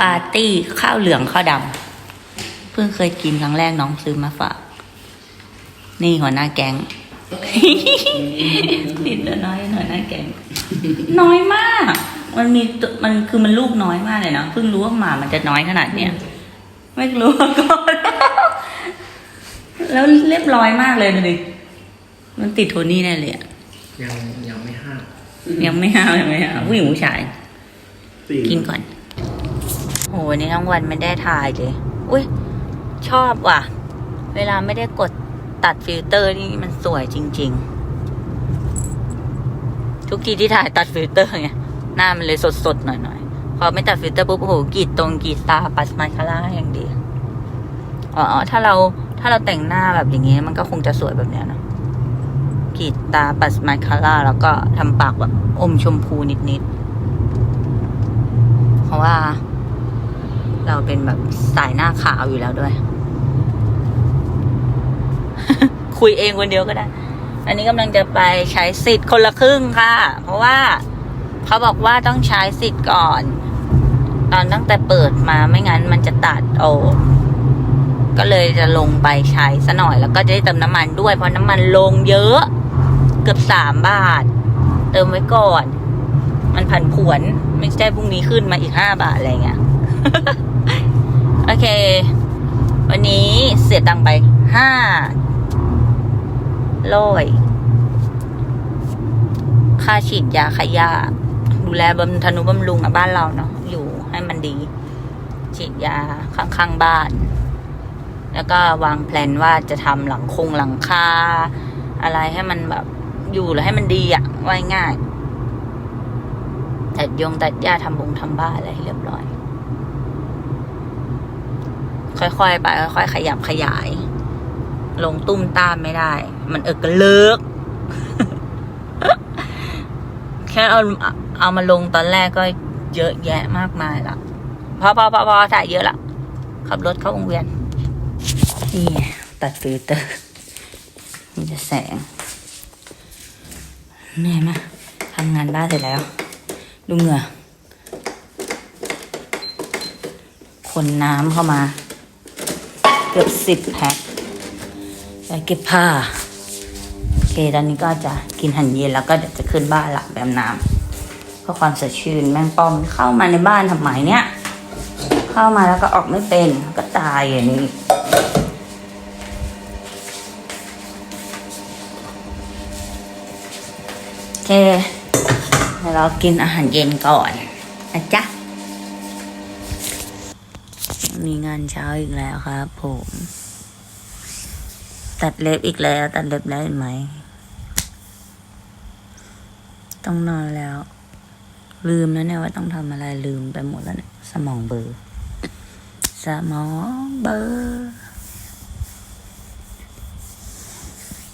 ปาร์ตี้ข้าวเหลืองข้าวดำเพิ่งเคยกินครั้งแรกน้องซื้อมาฝากนี่หัวหน้าแก๊งติดตัวน้อยหัวหน้าแก๊งน้อยมาก มันมีตัวมันคือมันลูกน้อยมากเลยเนาะเพิ่งรู้ว่าหมามันจะน้อยขนาดเนี้ยไม่รู้มาก่อนแล้วเรียบร้อยมากเลยดูดิมันติดโทนี่แน่เลยอะยังยังไม่ห้ายังไม่ห้าวยังไม่ห้าวผู้หญิงผู้ชายสี่กินก่อน โหวันนี้ทั้งวันไม่ได้ถ่ายเลย อุ้ยชอบว่ะ เวลาไม่ได้กดตัดฟิลเตอร์นี่มันสวยจริง ๆ ทุกทีที่ถ่ายตัดฟิลเตอร์ไงหน้ามันเลยสดๆหน่อยๆพอไม่ตัดฟิลเตอร์ปุ๊บโอ้โหกรีดตรงกรีดตาปัสมาคาร่าอย่างดีอ๋อถ้าเราถ้าเราแต่งหน้าแบบอย่างงี้มันก็คงจะสวยแบบเนี้ยเนะกรีดตาปัสมาคาร่าแล้วก็ทำปากแบบอมชมพูนิดๆเพราะว่า เราเป็นแบบสายหน้าขาวอยู่แล้วด้วย คุยเองคนเดียวก็ได้ อันนี้กำลังจะไปใช้สิทธิ์คนละครึ่งค่ะ เพราะว่าเขาบอกว่าต้องใช้สิทธิ์ก่อน ตอนตั้งแต่เปิดมาไม่งั้นมันจะตัดโอก็เลยจะลงไปใช้ซะหน่อยแล้วก็จะได้เติมน้ำมันด้วย เพราะน้ำมันลงเยอะ เกือบสามบาท เติมไว้ก่อน มันผันผวน ไม่ใช่พรุ่งนี้ขึ้นมาอีกห้าบาทอะไรเงี้ย โอเค วันนี้เสียตังไปห้าร้อยค่าฉีดยาขยะดูแลบำทนุบำรุงอะบ้านเราเนาะอยู่ให้มันดี ฉีดยาข้างๆบ้าน แล้วก็วางแผนว่าจะทำหลังคงหลังคาอะไรให้มันแบบอยู่แล้วให้มันดีอะว่ายง่ายตัดยงตัดหญ้าทำบงทำบ้านอะไรให้เรียบร้อย ค่อยๆไปค่อยๆขยับขยาย ลงตุ้มตามไม่ได้ มันเอิกกระเลิกแค่เอาเอามาลงตอนแรกก็เยอะแยะมากมายละพอพอพอพอถ่ายเยอะละขับรถเข้าวงเวียนนี่ตัดฟิลเตอร์มีแต่แสงเหนื่อยมากทำงานบ้านเสร็จแล้ว ดูเหงื่อคนน้ำเข้ามา เกือบสิบแพ็คไปเก็บผ้า โอเค ตอนนี้ก็จะกินหันเย็นแล้วก็เดี๋ยวจะขึ้นบ้านหลับแบบน้ำเพื่อความสดชื่นแมงปอมเข้ามาในบ้านทำไมเนี่ย เข้ามาแล้วก็ออกไม่เป็นก็ตายอย่างนี้โอเคเดี๋ยวเรากินอาหารเย็นก่อนนะจ๊ะ มีงานเช้าอีกแล้วครับผม ตัดเล็บอีกแล้ว ตัดเล็บแล้วเห็นไหม ต้องนอนแล้ว ลืมแล้วเนี่ยว่าต้องทำอะไรลืมไปหมดแล้วเนี่ยสมองเบอร์สมองเบอร์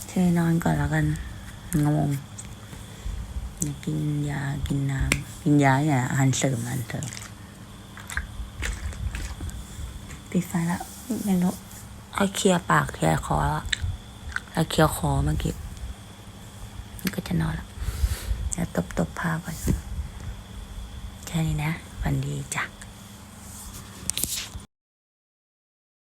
เธอนอนก่อนแล้วกัน งงอยากกินยากินน้ำกินยาอย่าอาหารเสริมอาหารเสริม ปิดไฟแล้วไม่รู้ไอ้เคลียร์ปากเคลียร์คอแล้วไอ้เคลียร์คอเมื่อกี้มันก็จะนอนแล้วแล้วตบตบๆผ้าก่อนแค่นี้นะ วันดีจ้ะ